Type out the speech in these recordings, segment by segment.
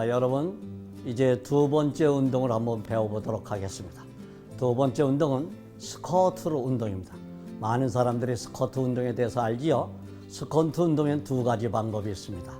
자, 여러분 이제 두 번째 운동을 한번 배워보도록 하겠습니다. 두 번째 운동은 스쿼트 운동입니다. 많은 사람들이 스쿼트 운동에 대해서 알지요? 스쿼트 운동엔 두 가지 방법이 있습니다.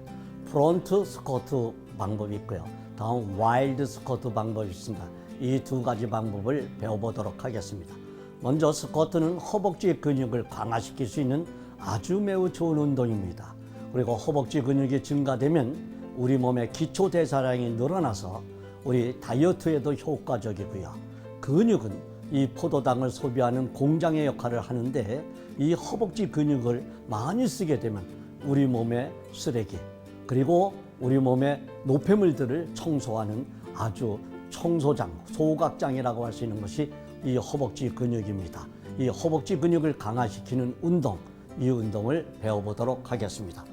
프론트 스쿼트 방법이 있고요. 다음 와일드 스쿼트 방법이 있습니다. 이 두 가지 방법을 배워보도록 하겠습니다. 먼저 스쿼트는 허벅지 근육을 강화시킬 수 있는 아주 매우 좋은 운동입니다. 그리고 허벅지 근육이 증가되면 우리 몸의 기초 대사량이 늘어나서 우리 다이어트에도 효과적이고요. 근육은 이 포도당을 소비하는 공장의 역할을 하는데 이 허벅지 근육을 많이 쓰게 되면 우리 몸의 쓰레기 그리고 우리 몸의 노폐물들을 청소하는 아주 청소장, 소각장이라고 할 수 있는 것이 이 허벅지 근육입니다. 이 허벅지 근육을 강화시키는 운동, 이 운동을 배워보도록 하겠습니다.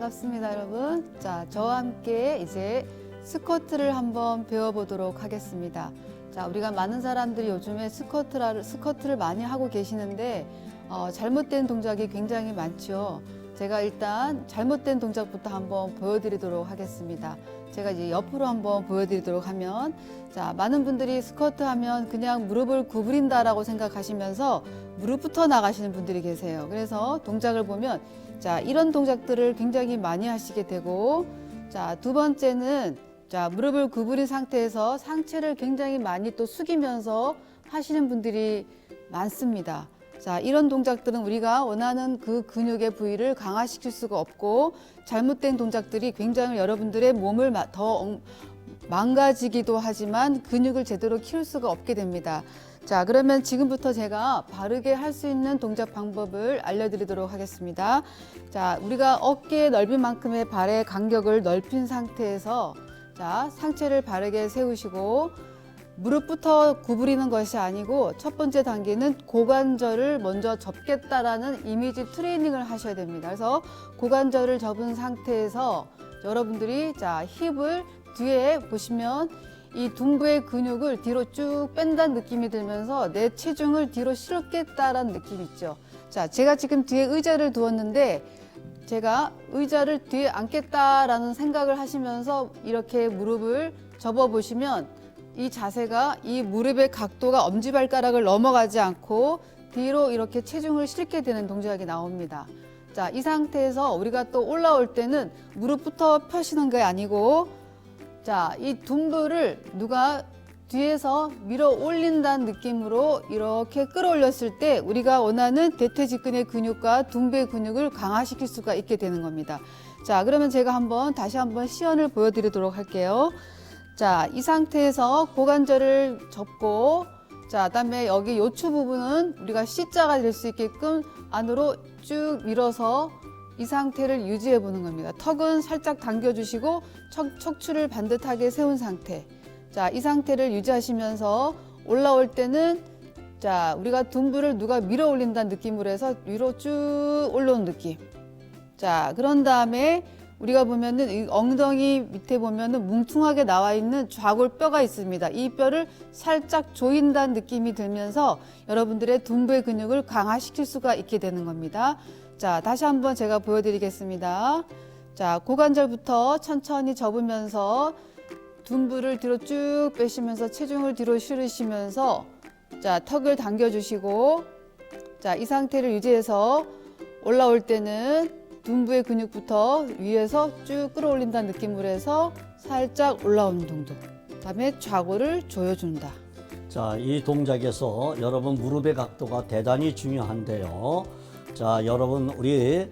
반갑습니다, 여러분. 자, 저와 함께 이제 스쿼트를 한번 배워보도록 하겠습니다. 자, 우리가 많은 사람들이 요즘에 스쿼트를, 스쿼트를 많이 하고 계시는데, 어, 잘못된 동작이 굉장히 많죠. 제가 일단 잘못된 동작부터 한번 보여드리도록 하겠습니다. 제가 이제 옆으로 한번 보여드리도록 하면, 자, 많은 분들이 스쿼트 하면 그냥 무릎을 구부린다라고 생각하시면서 무릎부터 나가시는 분들이 계세요. 그래서 동작을 보면, 자, 이런 동작들을 굉장히 많이 하시게 되고, 자, 두 번째는 자, 무릎을 구부린 상태에서 상체를 굉장히 많이 또 숙이면서 하시는 분들이 많습니다. 자, 이런 동작들은 우리가 원하는 그 근육의 부위를 강화시킬 수가 없고 잘못된 동작들이 굉장히 여러분들의 몸을 마- 더 엉- 망가지기도 하지만 근육을 제대로 키울 수가 없게 됩니다. 자, 그러면 지금부터 제가 바르게 할 수 있는 동작 방법을 알려드리도록 하겠습니다. 자, 우리가 어깨 넓인 만큼의 발의 간격을 넓힌 상태에서 자, 상체를 바르게 세우시고 무릎부터 구부리는 것이 아니고 첫 번째 단계는 고관절을 먼저 접겠다라는 이미지 트레이닝을 하셔야 됩니다. 그래서 고관절을 접은 상태에서 여러분들이 자, 힙을 뒤에 보시면 이 둔부의 근육을 뒤로 쭉 뺀다는 느낌이 들면서 내 체중을 뒤로 실었겠다라는 느낌 있죠. 자, 제가 지금 뒤에 의자를 두었는데 제가 의자를 뒤에 앉겠다라는 생각을 하시면서 이렇게 무릎을 접어 보시면 이 자세가 이 무릎의 각도가 엄지발가락을 넘어가지 않고 뒤로 이렇게 체중을 실게 되는 동작이 나옵니다. 자, 이 상태에서 우리가 또 올라올 때는 무릎부터 펴시는 게 아니고 자, 이 둔부를 누가 뒤에서 밀어 올린다는 느낌으로 이렇게 끌어올렸을 때 우리가 원하는 대퇴직근의 근육과 둔부의 근육을 강화시킬 수가 있게 되는 겁니다. 자, 그러면 제가 한번 다시 한번 시연을 보여드리도록 할게요. 자, 이 상태에서 고관절을 접고 자, 그다음에 여기 요추 부분은 우리가 C자가 될 수 있게끔 안으로 쭉 밀어서 이 상태를 유지해 보는 겁니다. 턱은 살짝 당겨주시고 척, 척추를 반듯하게 세운 상태. 자, 이 상태를 유지하시면서 올라올 때는 자, 우리가 둔부를 누가 밀어 올린다는 느낌으로 해서 위로 쭉 올라오는 느낌. 자, 그런 다음에 우리가 보면은 이 엉덩이 밑에 보면은 뭉퉁하게 나와 있는 좌골뼈가 있습니다. 이 뼈를 살짝 조인다는 느낌이 들면서 여러분들의 둔부의 근육을 강화시킬 수가 있게 되는 겁니다. 자, 다시 한번 제가 보여드리겠습니다. 자, 고관절부터 천천히 접으면서 둔부를 뒤로 쭉 빼시면서 체중을 뒤로 실으시면서 자, 턱을 당겨주시고 자, 이 상태를 유지해서 올라올 때는 둔부의 근육부터 위에서 쭉 끌어올린다는 느낌으로 해서 살짝 올라오는 정도. 그다음에 좌골을 조여준다. 자, 이 동작에서 여러분 무릎의 각도가 대단히 중요한데요. 자, 여러분 우리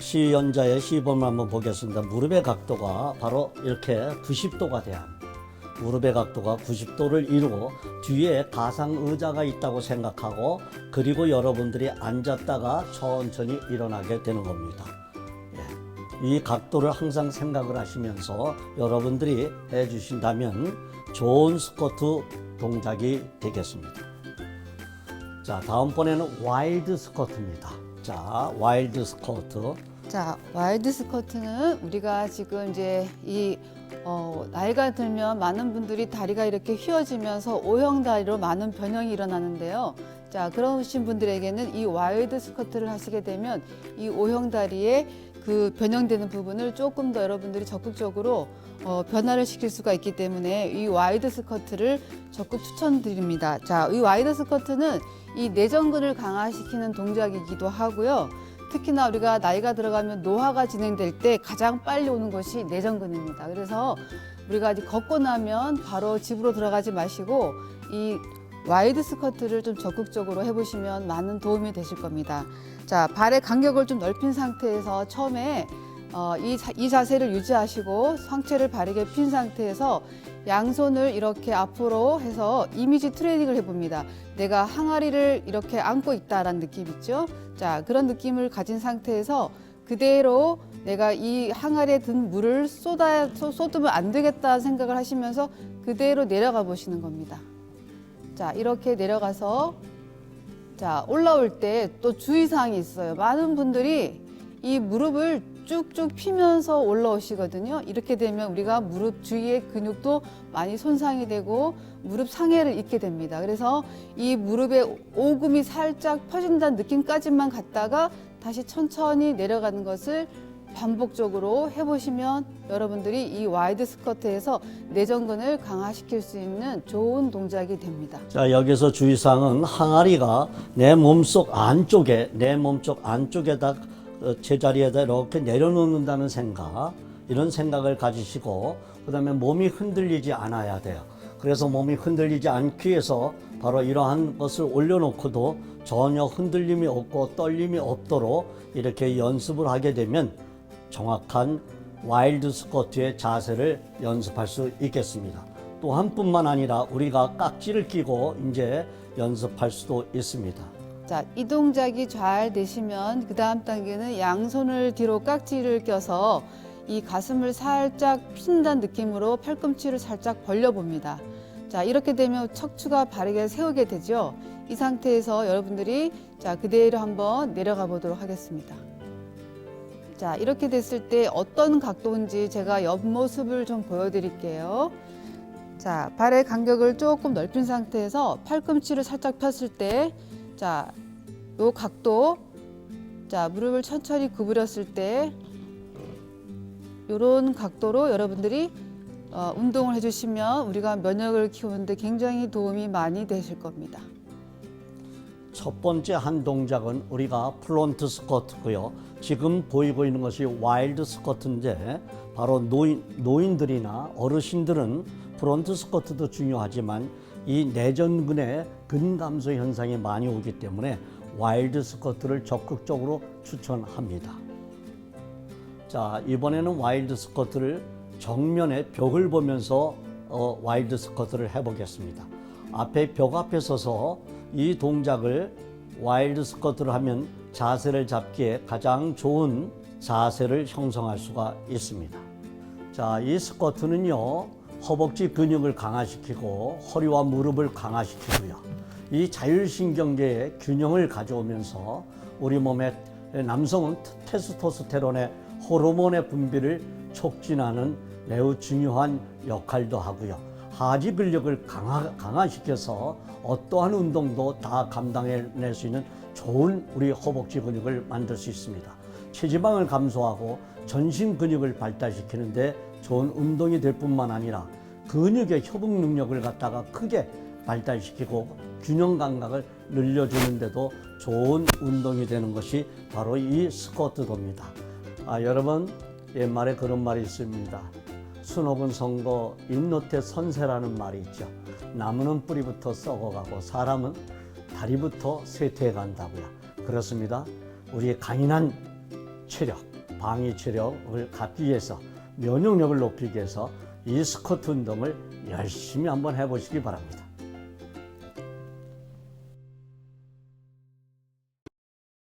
시연자의 시범을 한번 보겠습니다. 무릎의 각도가 바로 이렇게 90도가 돼야 합니다. 무릎의 각도가 90도를 이루고 뒤에 가상 의자가 있다고 생각하고 그리고 여러분들이 앉았다가 천천히 일어나게 되는 겁니다. 예. 이 각도를 항상 생각을 하시면서 여러분들이 해주신다면 좋은 스쿼트 동작이 되겠습니다. 자, 다음번에는 와일드 스쿼트입니다. 자, 와일드 스쿼트. 자, 와일드 스쿼트는 우리가 지금 이제 이 어, 나이가 들면 많은 분들이 다리가 이렇게 휘어지면서 O형 다리로 많은 변형이 일어나는데요. 자, 그러신 분들에게는 이 와일드 스쿼트를 하시게 되면 이 O형 다리에 그 변형되는 부분을 조금 더 여러분들이 적극적으로 어, 변화를 시킬 수가 있기 때문에 이 와이드 스커트를 적극 추천드립니다. 자, 이 와이드 스커트는 이 내전근을 강화시키는 동작이기도 하고요. 특히나 우리가 나이가 들어가면 노화가 진행될 때 가장 빨리 오는 것이 내전근입니다. 그래서 우리가 이제 걷고 나면 바로 집으로 들어가지 마시고 이 와이드 스커트를 좀 적극적으로 해보시면 많은 도움이 되실 겁니다. 자, 발의 간격을 좀 넓힌 상태에서 처음에 어, 이, 자, 이 자세를 유지하시고 상체를 바르게 핀 상태에서 양손을 이렇게 앞으로 해서 이미지 트레이닝을 해봅니다. 내가 항아리를 이렇게 안고 있다라는 느낌 있죠? 자, 그런 느낌을 가진 상태에서 그대로 내가 이 항아리에 든 물을 쏟아, 쏟- 쏟으면 안 되겠다 생각을 하시면서 그대로 내려가 보시는 겁니다. 자, 이렇게 내려가서 자, 올라올 때 또 주의사항이 있어요. 많은 분들이 이 무릎을 쭉쭉 피면서 올라오시거든요. 이렇게 되면 우리가 무릎 주위의 근육도 많이 손상이 되고 무릎 상해를 입게 됩니다. 그래서 이 무릎에 오금이 살짝 펴진다는 느낌까지만 갔다가 다시 천천히 내려가는 것을 반복적으로 해보시면 여러분들이 이 와이드 스커트에서 내전근을 강화시킬 수 있는 좋은 동작이 됩니다. 자, 여기서 주의사항은 항아리가 내 몸속 안쪽에, 내 몸속 안쪽에다, 어, 제자리에다 이렇게 내려놓는다는 생각, 이런 생각을 가지시고, 그 다음에 몸이 흔들리지 않아야 돼요. 그래서 몸이 흔들리지 않기 위해서 바로 이러한 것을 올려놓고도 전혀 흔들림이 없고 떨림이 없도록 이렇게 연습을 하게 되면 정확한 와일드 스쿼트의 자세를 연습할 수 있겠습니다. 또한 뿐만 아니라 우리가 깍지를 끼고 이제 연습할 수도 있습니다. 자, 이 동작이 잘 되시면 그 다음 단계는 양손을 뒤로 깍지를 껴서 이 가슴을 살짝 핀다는 느낌으로 팔꿈치를 살짝 벌려봅니다. 자, 이렇게 되면 척추가 바르게 세우게 되죠. 이 상태에서 여러분들이 자, 그대로 한번 내려가 보도록 하겠습니다. 자, 이렇게 됐을 때 어떤 각도인지 제가 옆모습을 좀 보여드릴게요. 자, 발의 간격을 조금 넓힌 상태에서 팔꿈치를 살짝 폈을 때, 자, 요 각도, 자, 무릎을 천천히 구부렸을 때, 요런 각도로 여러분들이 어, 운동을 해주시면 우리가 면역을 키우는데 굉장히 도움이 많이 되실 겁니다. 첫 번째 한 동작은 우리가 플론트 스쿼트고요. 지금 보이고 있는 것이 와일드 스쿼트인데 바로 노인, 노인들이나 어르신들은 프론트 스쿼트도 중요하지만 이 내전근의 근감소 현상이 많이 오기 때문에 와일드 스쿼트를 적극적으로 추천합니다. 자, 이번에는 와일드 스쿼트를 정면에 벽을 보면서 어, 와일드 스쿼트를 해보겠습니다. 앞에 벽 앞에 서서 이 동작을 와일드 스쿼트를 하면 자세를 잡기에 가장 좋은 자세를 형성할 수가 있습니다. 자, 이 스쿼트는요, 허벅지 근육을 강화시키고 허리와 무릎을 강화시키고요. 이 자율신경계의 균형을 가져오면서 우리 몸의 남성은 테스토스테론의 호르몬의 분비를 촉진하는 매우 중요한 역할도 하고요. 하지 근력을 강화, 강화시켜서 어떠한 운동도 다 감당해낼 수 있는 좋은 우리 허벅지 근육을 만들 수 있습니다. 체지방을 감소하고 전신 근육을 발달시키는데 좋은 운동이 될 뿐만 아니라 근육의 협응 능력을 갖다가 크게 발달시키고 균형 감각을 늘려주는데도 좋은 운동이 되는 것이 바로 이 스쿼트도입니다. 아, 여러분 옛말에 그런 말이 있습니다. 순옥은 선거 인노태 선세라는 말이 있죠. 나무는 뿌리부터 썩어가고 사람은 다리부터 쇠퇴해 간다고요. 그렇습니다. 우리의 강인한 체력, 방위 체력을 갖기 위해서 면역력을 높이기 위해서 이 스쿼트 운동을 열심히 한번 해보시기 바랍니다.